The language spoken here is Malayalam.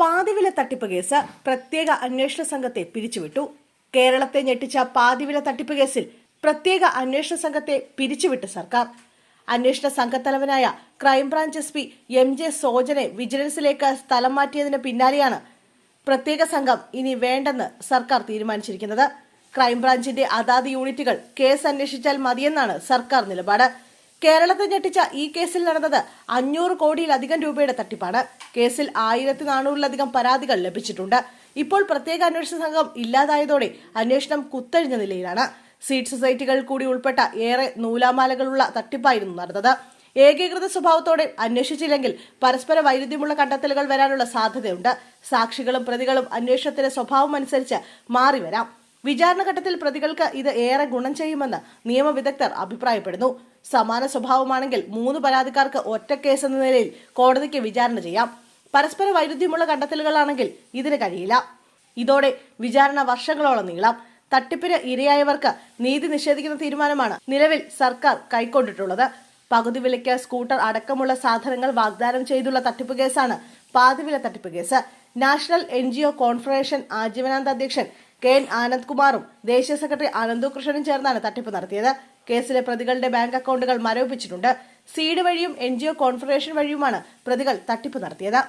പാതിവില തട്ടിപ്പ് കേസ് പ്രത്യേക അന്വേഷണ സംഘത്തെ പിരിച്ചുവിട്ടു. കേരളത്തെ ഞെട്ടിച്ച പാതിവില തട്ടിപ്പ് കേസിൽ പ്രത്യേക അന്വേഷണ സംഘത്തെ പിരിച്ചുവിട്ട് സർക്കാർ. അന്വേഷണ സംഘത്തലവനായ crime branch S P M J സോജനെ വിജിലൻസിലേക്ക് സ്ഥലം മാറ്റിയതിന് പിന്നാലെയാണ് പ്രത്യേക സംഘം ഇനി വേണ്ടെന്ന് സർക്കാർ തീരുമാനിച്ചിരിക്കുന്നത്. ക്രൈംബ്രാഞ്ചിന്റെ അതാത് യൂണിറ്റുകൾ കേസ് അന്വേഷിച്ചാൽ മതിയെന്നാണ് സർക്കാർ നിലപാട്. കേരളത്തെ ഞെട്ടിച്ച ഈ കേസിൽ നടന്നത് അഞ്ഞൂറ് കോടിയിലധികം രൂപയുടെ തട്ടിപ്പാണ്. കേസിൽ ആയിരത്തി നാനൂറിലധികം പരാതികൾ ലഭിച്ചിട്ടുണ്ട്. ഇപ്പോൾ പ്രത്യേക അന്വേഷണ സംഘം ഇല്ലാതായതോടെ അന്വേഷണം കുത്തഴിഞ്ഞ നിലയിലാണ്. സീറ്റ് സൊസൈറ്റികൾ കൂടി ഉൾപ്പെട്ട ഏറെ നൂലാമാലകളുള്ള തട്ടിപ്പായിരുന്നു നടന്നത്. ഏകീകൃത സ്വഭാവത്തോടെ അന്വേഷിച്ചില്ലെങ്കിൽ പരസ്പര വൈരുദ്ധ്യമുള്ള കണ്ടെത്തലുകൾ വരാനുള്ള സാധ്യതയുണ്ട്. സാക്ഷികളും പ്രതികളും അന്വേഷണത്തിന്റെ സ്വഭാവം അനുസരിച്ച് മാറി വരാം വിചാരണ ഘട്ടത്തിൽ പ്രതികൾക്ക് ഇത് ഏറെ ഗുണം ചെയ്യുമെന്ന് നിയമവിദഗ്ധർ അഭിപ്രായപ്പെടുന്നു. സമാന സ്വഭാവമാണെങ്കിൽ മൂന്ന് പരാതിക്കാർക്ക് ഒറ്റ കേസ് എന്ന നിലയിൽ കോടതിക്ക് വിചാരണ ചെയ്യാം. പരസ്പര വൈരുദ്ധ്യമുള്ള കണ്ടെത്തലുകളാണെങ്കിൽ ഇതിന് കഴിയില്ല. ഇതോടെ വിചാരണ വർഷങ്ങളോളം നീളാം. തട്ടിപ്പിന് ഇരയായവർക്ക് നീതി നിഷേധിക്കുന്ന തീരുമാനമാണ് നിലവിൽ സർക്കാർ കൈക്കൊണ്ടിട്ടുള്ളത്. പകുതി വിലയ്ക്ക് സ്കൂട്ടർ അടക്കമുള്ള സാധനങ്ങൾ വാഗ്ദാനം ചെയ്തുള്ള തട്ടിപ്പ് കേസാണ് പാതിവില തട്ടിപ്പ് കേസ്. നാഷണൽ എൻ കോൺഫറേഷൻ ആജീവനാന്ത അധ്യക്ഷൻ കെ എൻ ആനന്ദ്കുമാറും ദേശീയ സെക്രട്ടറി ആനന്ദു കൃഷ്ണനും ചേർന്നാണ് തട്ടിപ്പ് നടത്തിയത്. കേസിലെ പ്രതികളുടെ ബാങ്ക് അക്കൗണ്ടുകൾ മരവിപ്പിച്ചിട്ടുണ്ട്. സീഡ് വഴിയും എൻ ജി ഒ കോൺഫറേഷൻ വഴിയുമാണ് പ്രതികൾ തട്ടിപ്പ് നടത്തിയത്.